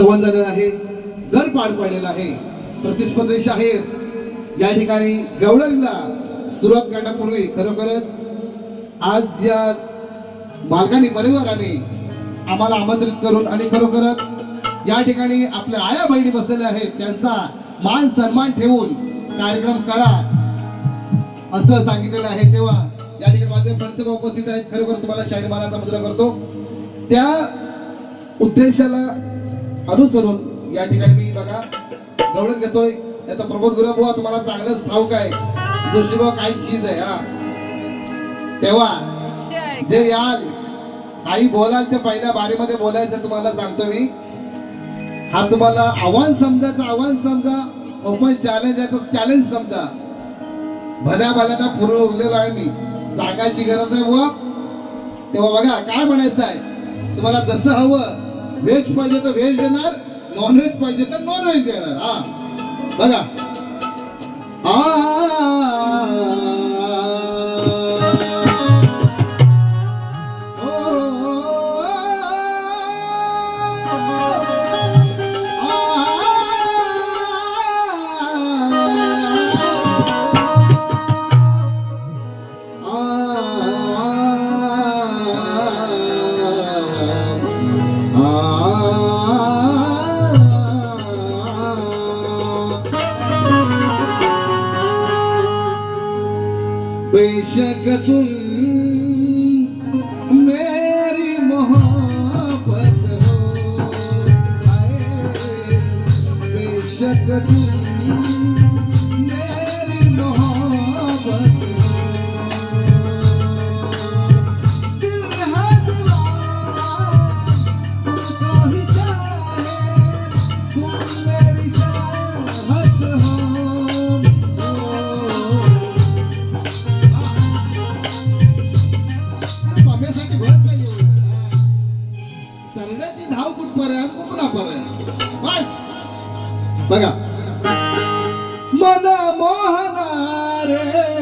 स्तवन झालेलं आहे. घर पाड पाडलेलं आहे. प्रतिस्पर्धी शाहीर या ठिकाणी गवळणला सुरुवात करण्यापूर्वी खरोखरच आज या मालकानी परिवाराने आम्हाला आमंत्रित करून आणि खरोखरच या ठिकाणी आपल्या आया बहिणी बसलेल्या आहेत. त्यांचा मान सन्मान ठेवून कार्यक्रम करा असं सांगितलेलं आहे. तेव्हा या ठिकाणी माझे फ्रेंड्स उपस्थित आहेत. खरोखर तुम्हाला शाहीर मानाचा मुद्रा करतो. त्या उद्देशाला अनुसरून या ठिकाणी मी बघा गवळण घेतोय. आता प्रमोद गुरुबुवा तुम्हाला चांगलंच ठाऊक आहे. जोशीबा काय चीज आहे हा. तेव्हा जे याल काही बोलाल ते पहिल्या बारीमध्ये बोलायचं तुम्हाला सांगतो मी. हा तुम्हाला आव्हान समजायचं आव्हान समजा. ओपन चॅलेंज आहे तर चॅलेंज समजा. भल्या भल्याना पूर्ण उरलेलो आहे मी. जागाची गरज आहे बुवा. तेव्हा बघा काय म्हणायचं आहे? तुम्हाला जसं हवं व्हेज पाहिजे तर व्हेज देणार नॉनव्हेज पाहिजे तर नॉनव्हेज देणार. हा. बघा. हा बेशक तुम मेरी मोहब्बत हो आए बेशक तुम મન મોહના રે.